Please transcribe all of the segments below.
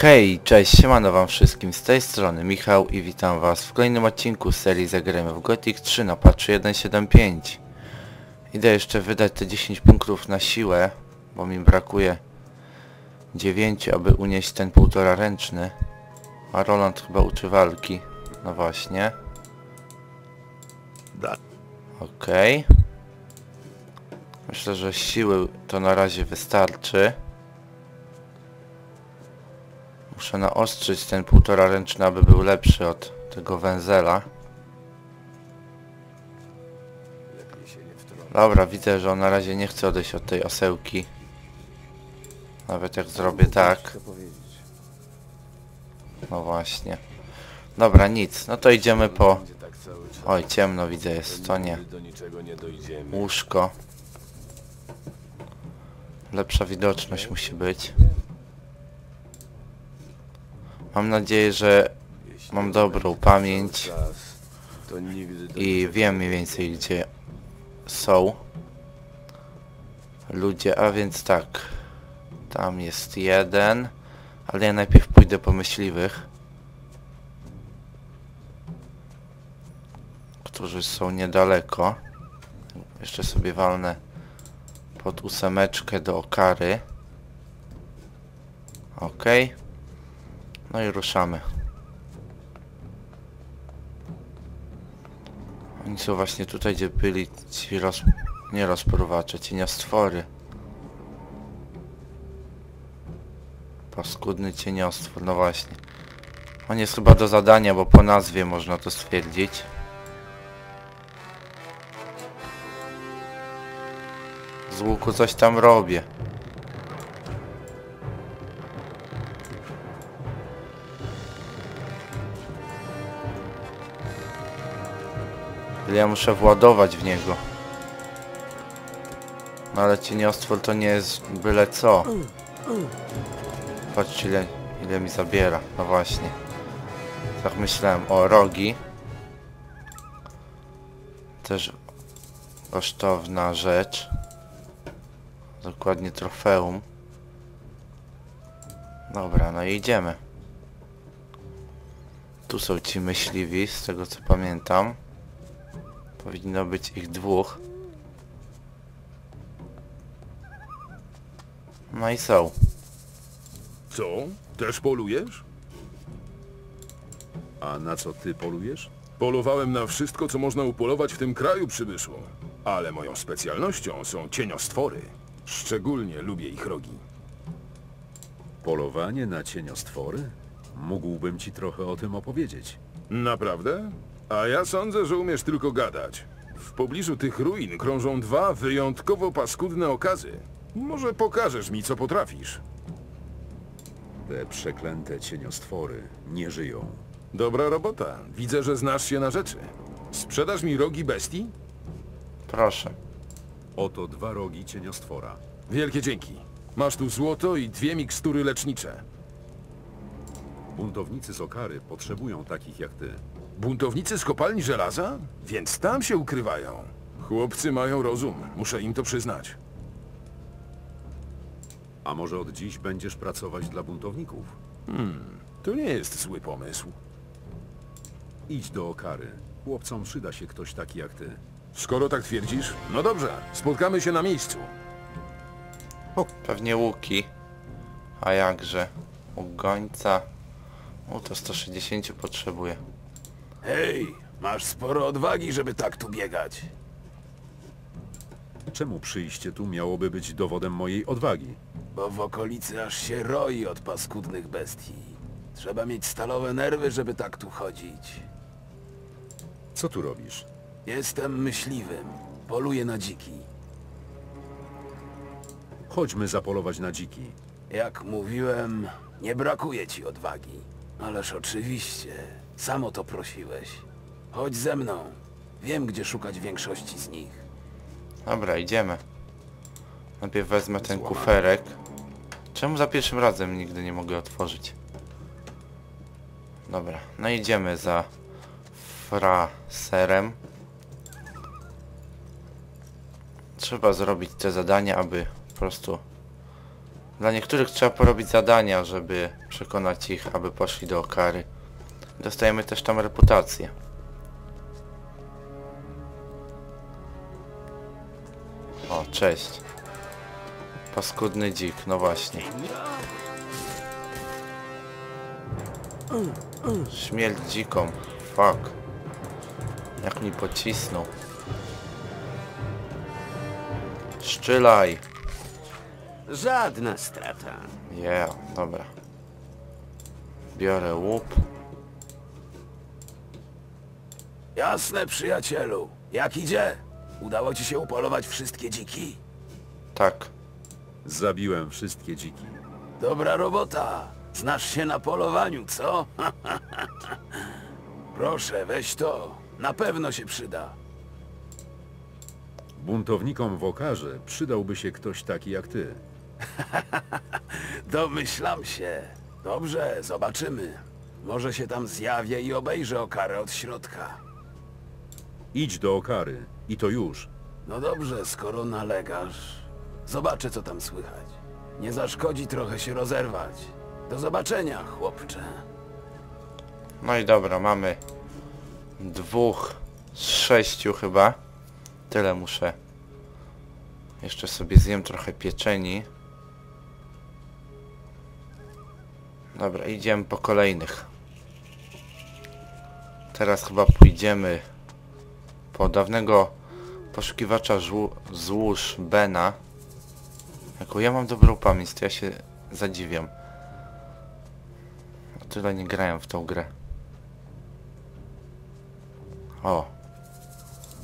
Hej, cześć, siemano wam wszystkim, z tej strony Michał i witam was w kolejnym odcinku serii Zagrajmy w Gothic 3 na patchu 1.7.5 Idę jeszcze wydać te 10 punktów na siłę, bo mi brakuje 9, aby unieść ten półtora ręczny. A Roland chyba uczy walki, no właśnie. Okej. Myślę, że siły to na razie wystarczy Muszę naostrzyć ten półtora ręczny, aby był lepszy od tego węzela. Dobra, widzę, że on na razie nie chce odejść od tej osełki. Nawet jak zrobię tak. No właśnie. Dobra, nic. No to idziemy po... Oj, ciemno widzę jest, to nie. Łóżko. Lepsza widoczność musi być. Mam nadzieję, że mam dobrą pamięć i wiem mniej więcej gdzie są ludzie, a więc tak. Tam jest jeden, ale ja najpierw pójdę po myśliwych. Którzy są niedaleko. Jeszcze sobie walnę pod ósemeczkę do okary. Okej. No i ruszamy. Oni są właśnie tutaj, gdzie byli ci roz... nie rozpruwacze, cieniostwory. Paskudny cieniostwór, no właśnie. On jest chyba do zadania, bo po nazwie można to stwierdzić. Z łuku coś tam robię. Ile ja muszę władować w niego. No ale cieniostwór to nie jest byle co. Patrzcie ile, ile mi zabiera. No właśnie. Tak myślałem. O, rogi. Też kosztowna rzecz. Dokładnie trofeum. Dobra, no i idziemy. Tu są ci myśliwi, z tego co pamiętam. Powinno być ich dwóch. No i są. Co? Też polujesz? A na co ty polujesz? Polowałem na wszystko, co można upolować w tym kraju, przybyszu. Ale moją specjalnością są cieniostwory. Szczególnie lubię ich rogi. Polowanie na cieniostwory? Mógłbym ci trochę o tym opowiedzieć. Naprawdę? A ja sądzę, że umiesz tylko gadać. W pobliżu tych ruin krążą dwa wyjątkowo paskudne okazy. Może pokażesz mi, co potrafisz. Te przeklęte cieniostwory nie żyją. Dobra robota. Widzę, że znasz się na rzeczy. Sprzedasz mi rogi bestii? Proszę. Oto dwa rogi cieniostwora. Wielkie dzięki. Masz tu złoto i dwie mikstury lecznicze. Buntownicy z Okary potrzebują takich jak ty. Buntownicy z kopalni żelaza? Więc tam się ukrywają. Chłopcy mają rozum, muszę im to przyznać. A może od dziś będziesz pracować dla buntowników? To nie jest zły pomysł. Idź do Okary. Chłopcom przyda się ktoś taki jak ty. Skoro tak twierdzisz, no dobrze, spotkamy się na miejscu. Pewnie łuki. A jakże? Łuk gońca. O, to 160 potrzebuję. Hej, masz sporo odwagi, żeby tak tu biegać. Czemu przyjście tu miałoby być dowodem mojej odwagi? Bo w okolicy aż się roi od paskudnych bestii. Trzeba mieć stalowe nerwy, żeby tak tu chodzić. Co tu robisz? Jestem myśliwym. Poluję na dziki. Chodźmy zapolować na dziki. Jak mówiłem, nie brakuje ci odwagi. Ależ oczywiście, sam o to prosiłeś. Chodź ze mną. Wiem, gdzie szukać większości z nich. Dobra, idziemy. Najpierw wezmę ten kuferek. Czemu za pierwszym razem nigdy nie mogę otworzyć? Dobra, no idziemy za fraserem. Trzeba zrobić te zadania, aby po prostu Dla niektórych trzeba porobić zadania, żeby przekonać ich, aby poszli do Okary. Dostajemy też tam reputację. O, cześć. Paskudny dzik, no właśnie. Śmierć dziką. Fuck. Jak mi pocisnął. Szczylaj. Żadna strata. Yeah, dobra. Biorę łup. Jasne, przyjacielu. Jak idzie? Udało ci się upolować wszystkie dziki? Tak. Zabiłem wszystkie dziki. Dobra robota. Znasz się na polowaniu, co? Proszę, weź to. Na pewno się przyda. Buntownikom w Okarze przydałby się ktoś taki jak ty. Domyślam się. Dobrze, zobaczymy. Może się tam zjawię i obejrzę okarę od środka. Idź do Okary. I to już. No dobrze, skoro nalegasz, zobaczę co tam słychać. Nie zaszkodzi trochę się rozerwać. Do zobaczenia, chłopcze. No i dobra, mamy dwóch z sześciu chyba. Tyle muszę. Jeszcze sobie zjem trochę pieczeni. Dobra, idziemy po kolejnych. Teraz chyba pójdziemy po dawnego poszukiwacza złóż Bena. Jako ja mam dobrą pamięć, to ja się zadziwiam. O tyle nie grałem w tą grę. O.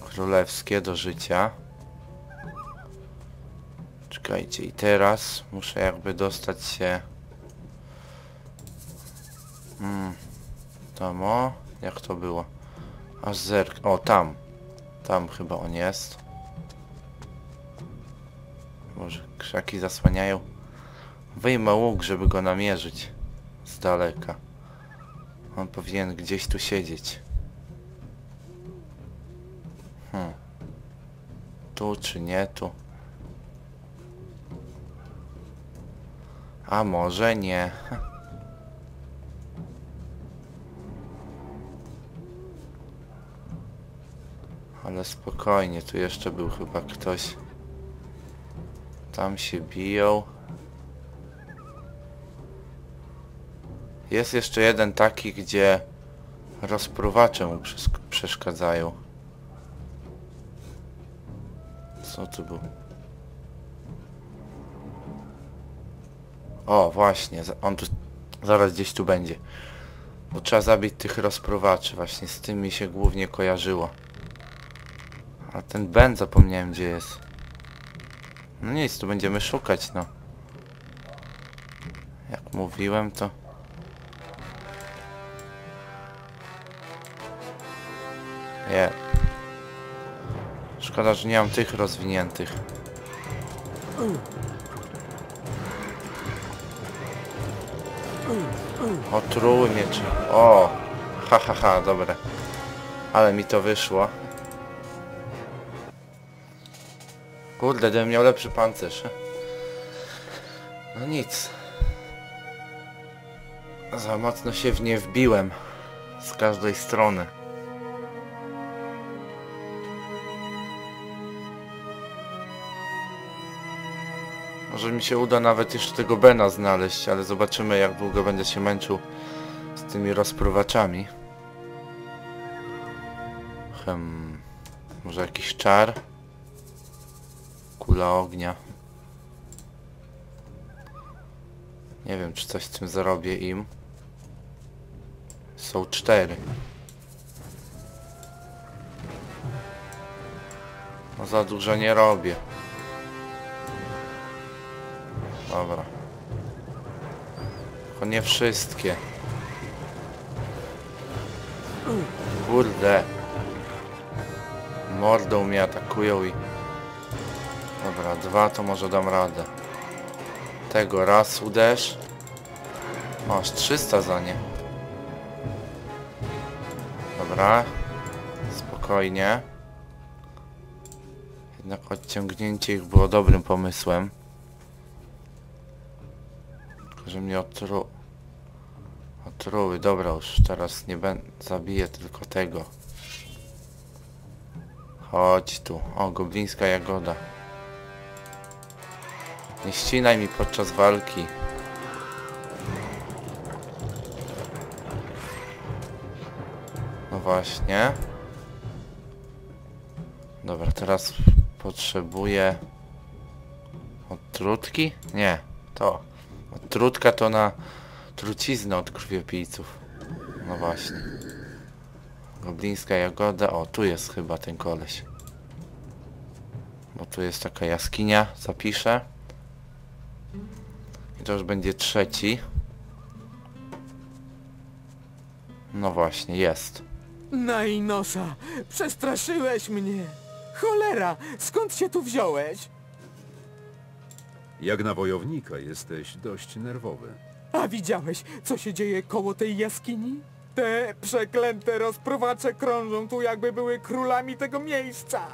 Królewskie do życia. Czekajcie, i teraz muszę jakby dostać się... Hmm. Tam o. Jak to było? Aż zerk... O, tam. Tam chyba on jest. Może krzaki zasłaniają. Wyjmę łuk, żeby go namierzyć. Z daleka. On powinien gdzieś tu siedzieć. Hmm. Tu czy nie tu? A może nie. Ale spokojnie, tu jeszcze był chyba ktoś. Tam się biją. Jest jeszcze jeden taki, gdzie rozpruwacze mu przes- przeszkadzają. Co tu był? O, właśnie, on tu zaraz gdzieś tu będzie. Bo trzeba zabić tych rozpruwaczy, właśnie z tym mi się głównie kojarzyło. A ten Ben zapomniałem gdzie jest. No nic, tu będziemy szukać, no. Jak mówiłem, to... Nie. Szkoda, że nie mam tych rozwiniętych. O, truły miecze. O! Ha, ha, ha, dobre. Ale mi to wyszło. Kurde, gdybym miał lepszy pancerz. No nic. Za mocno się w nie wbiłem. Z każdej strony. Może mi się uda nawet jeszcze tego Bena znaleźć, ale zobaczymy jak długo będę się męczył z tymi rozpruwaczami. Hmm. Może jakiś czar? Kula ognia. Nie wiem czy coś z tym zarobię im. Są cztery. No za dużo nie robię. Dobra. Tylko nie wszystkie. Kurde. Mordą mnie atakują i... Dobra, dwa to może dam radę. Tego raz uderz. Masz 300 za nie. Dobra. Spokojnie. Jednak odciągnięcie ich było dobrym pomysłem. że mnie otru... Otruły, dobra już teraz nie będę... Zabiję tylko tego. Chodź tu. O, goblińska jagoda. Nie ścinaj mi podczas walki. No właśnie. Dobra, teraz potrzebuję... Odtrutki? Nie, to. Odtrutka to na truciznę od krwiopijców. No właśnie. Goblińska jagoda. O, tu jest chyba ten koleś. Bo tu jest taka jaskinia, zapiszę. To już będzie trzeci. No właśnie, jest. Najnosa, przestraszyłeś mnie. Cholera, skąd się tu wziąłeś? Jak na wojownika jesteś dość nerwowy. A widziałeś, co się dzieje koło tej jaskini? Te przeklęte rozpruwacze krążą tu, jakby były królami tego miejsca.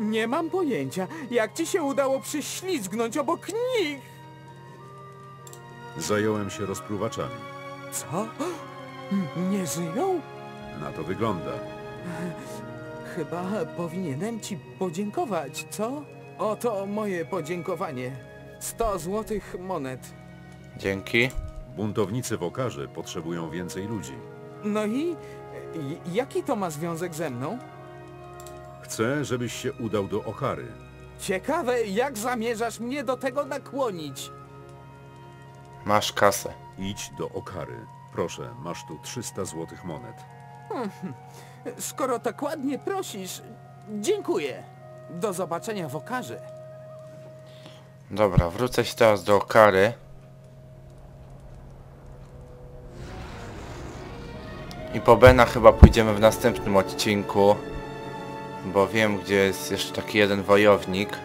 Nie mam pojęcia, jak ci się udało przyślizgnąć obok nich. Zająłem się rozpruwaczami. Co? Nie żyją? Na to wygląda. Chyba powinienem ci podziękować, co? Oto moje podziękowanie. 100 złotych monet. Dzięki. Buntownicy w Okarze potrzebują więcej ludzi. No i, i jaki to ma związek ze mną? Chcę, żebyś się udał do Okary. Ciekawe, jak zamierzasz mnie do tego nakłonić? Masz kasę. Idź do Okary. Proszę, masz tu 300 złotych monet. Skoro tak ładnie prosisz, dziękuję. Do zobaczenia w okarze. Dobra, wrócę się teraz do Okary. I po Bena chyba pójdziemy w następnym odcinku. Bo wiem, gdzie jest jeszcze taki jeden wojownik.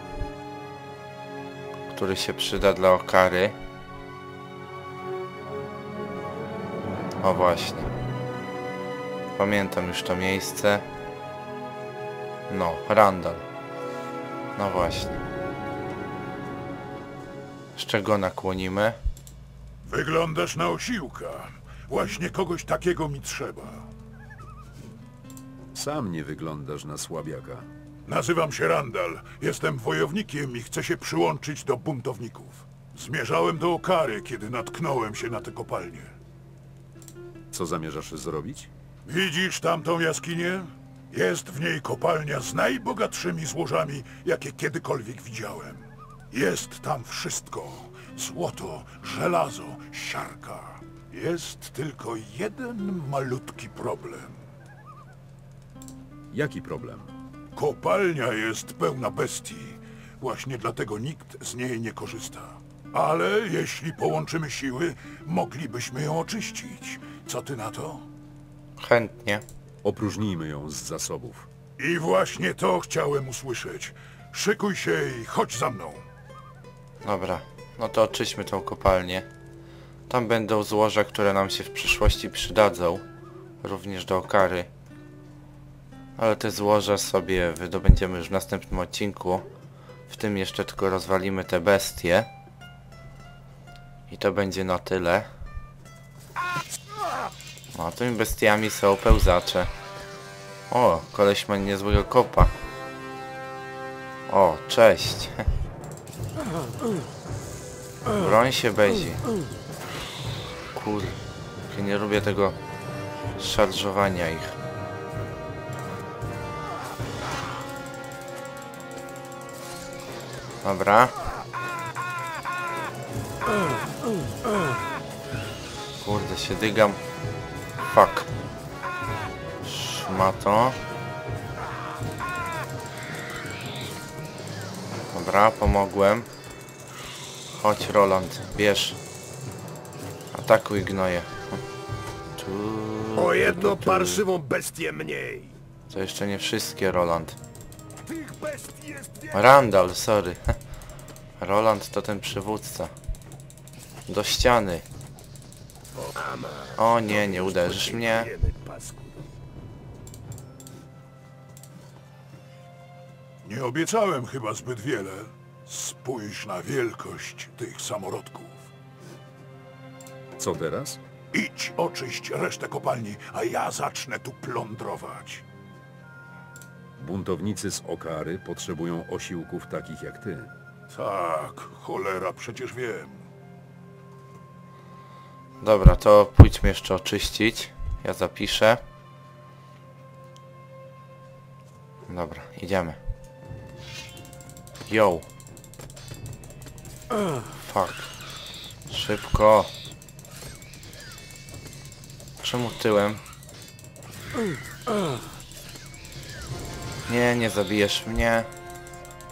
Który się przyda dla Okary. O właśnie. Pamiętam już to miejsce. No, Randall. No właśnie. Z czego nakłonimy? Wyglądasz na osiłka. Właśnie kogoś takiego mi trzeba. Sam nie wyglądasz na słabiaka. Nazywam się Randall, jestem wojownikiem i chcę się przyłączyć do buntowników. Zmierzałem do Okary, kiedy natknąłem się na tę kopalnię. Co zamierzasz zrobić? Widzisz tamtą jaskinię? Jest w niej kopalnia z najbogatszymi złożami, jakie kiedykolwiek widziałem. Jest tam wszystko. Złoto, żelazo, siarka. Jest tylko jeden malutki problem. Jaki problem? Kopalnia jest pełna bestii. Właśnie dlatego nikt z niej nie korzysta. Ale jeśli połączymy siły, moglibyśmy ją oczyścić. Co ty na to? Chętnie. Opróżnijmy ją z zasobów. I właśnie to chciałem usłyszeć. Szykuj się i chodź za mną. Dobra, no to oczyśmy tą kopalnię. Tam będą złoża, które nam się w przyszłości przydadzą. Również do okary. Ale te złoża sobie wydobędziemy już w następnym odcinku. W tym jeszcze tylko rozwalimy te bestie. I to będzie na tyle. No, a tymi bestiami są pełzacze. O, koleś ma niezłego kopa. O, cześć. Broń się bezi. Kur... Ja nie lubię tego szarżowania ich. Dobra. Kurde, się dygam. Fuck. Szmato. Dobra, pomogłem. Chodź Roland, bierz. Atakuj gnoje. Tu, O jedno parszywą bestię mniej. To jeszcze nie wszystkie Roland. Randall, sorry. Roland to ten przywódca. Do ściany. O nie, nie uderzysz mnie. Nie obiecałem chyba zbyt wiele. Spójrz na wielkość tych samorodków. Co teraz? Idź oczyść resztę kopalni, a ja zacznę tu plądrować. Buntownicy z Okary potrzebują osiłków takich jak ty. Tak, cholera, przecież wiem. Dobra, to pójdźmy jeszcze oczyścić. Ja zapiszę. Dobra, idziemy. Yo. Fuck. Szybko. Czemu tyłem? Nie, nie zabijesz mnie.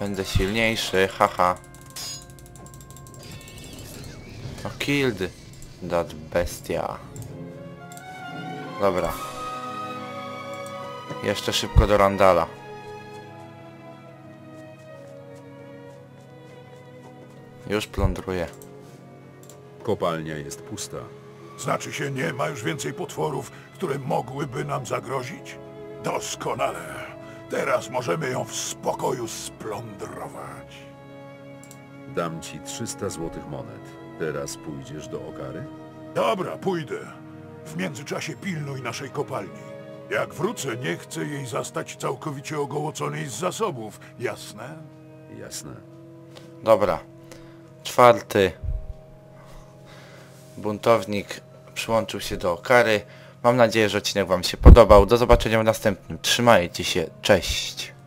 Będę silniejszy, haha. No killed that bestia. Dobra. Jeszcze szybko do Randala. Już plądruję. Kopalnia jest pusta. Znaczy się, nie ma już więcej potworów, które mogłyby nam zagrozić? Doskonale. Teraz możemy ją w spokoju splądrować. Dam ci 300 złotych monet. Teraz pójdziesz do Okary? Dobra, pójdę. W międzyczasie pilnuj naszej kopalni. Jak wrócę, nie chcę jej zastać całkowicie ogołoconej z zasobów. Jasne? Jasne. Dobra. Czwarty buntownik przyłączył się do Okary. Mam nadzieję, że odcinek Wam się podobał. Do zobaczenia w następnym. Trzymajcie się. Cześć.